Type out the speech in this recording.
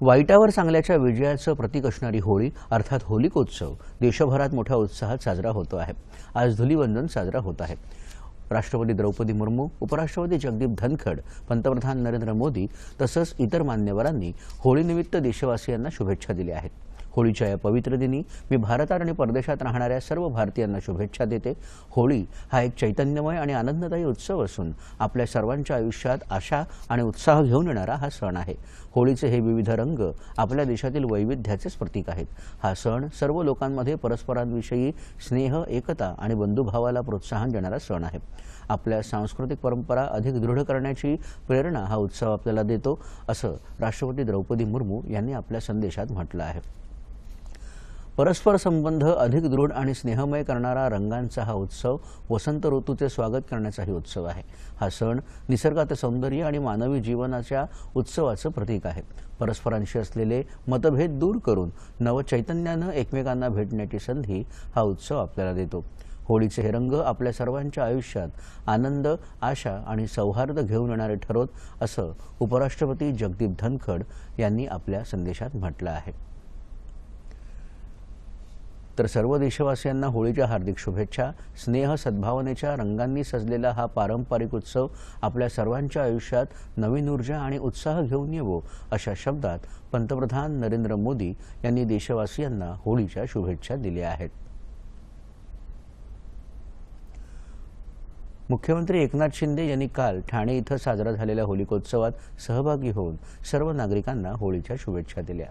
वाईटावर चांगल्याच्या विजयाचं प्रतीक असणारी होळी अर्थात होलिकोत्सव देशभरात मोठ्या उत्साहात साजरा होतो आहे. आज धुलीवंदन साजरा होत आहे. राष्ट्रपती द्रौपदी मुर्मू उपराष्ट्रपती जगदीप धनखड पंतप्रधान नरेंद्र मोदी तसंच इतर मान्यवरांनी होळीनिमित्त देशवासियांना शुभेच्छा दिल्या आहेत. होळीच्या या पवित्र दिनी मी भारतात आणि परदेशात राहणाऱ्या सर्व भारतीयांना शुभेच्छा देते. होळी हा एक चैतन्यमय आणि आनंददायी उत्सव असून आपल्या सर्वांच्या आयुष्यात आशा आणि उत्साह घेऊन येणारा हा सण आहे. होळीचे हे विविध रंग आपल्या देशातील वैविध्याचेच प्रतीक आहेत. हा सण सर्व लोकांमध्ये परस्परांविषयी स्नेह एकता आणि बंधुभावाला प्रोत्साहन देणारा सण आहे. आपल्या सांस्कृतिक परंपरा अधिक दृढ करण्याची प्रेरणा हा उत्सव आपल्याला देतो असं राष्ट्रपती द्रौपदी मुर्मू यांनी आपल्या संदेशात म्हटलं आहे. परस्पर संबंध अधिक दृढ आणि स्नेहमय करणारा रंगांचा हा उत्सव वसंत ऋतूचे स्वागत करण्याचाही उत्सव आहे. हा सण निसर्गाचे सौंदर्य आणि मानवी जीवनाच्या उत्सवाचं प्रतीक आहे. परस्परांशी असलेले मतभेद दूर करून नवचैतन्यानं एकमेकांना भेटण्याची संधी हा उत्सव आपल्याला देतो. होळीचे हे रंग आपल्या सर्वांच्या आयुष्यात आनंद आशा आणि सौहार्द घेऊन येणारे ठरवत असं उपराष्ट्रपती जगदीप धनखड यांनी आपल्या संदेशात म्हटलं आहे. तर सर्व देशवासियांना होळीच्या हार्दिक शुभेच्छा. स्नेह सद्भावनेच्या रंगांनी सजलेला हा पारंपरिक उत्सव आपल्या सर्वांच्या आयुष्यात नवीन ऊर्जा आणि उत्साह घेऊन येवो अशा शब्दात पंतप्रधान नरेंद्र मोदी यांनी देशवासियांना होळीच्या शुभेच्छा दिल्या आहेत. मुख्यमंत्री एकनाथ शिंदे यांनी काल ठाणे इथं साजरा झालेल्या होलिकोत्सवात सहभागी होऊन सर्व नागरिकांना होळीच्या शुभेच्छा दिल्या.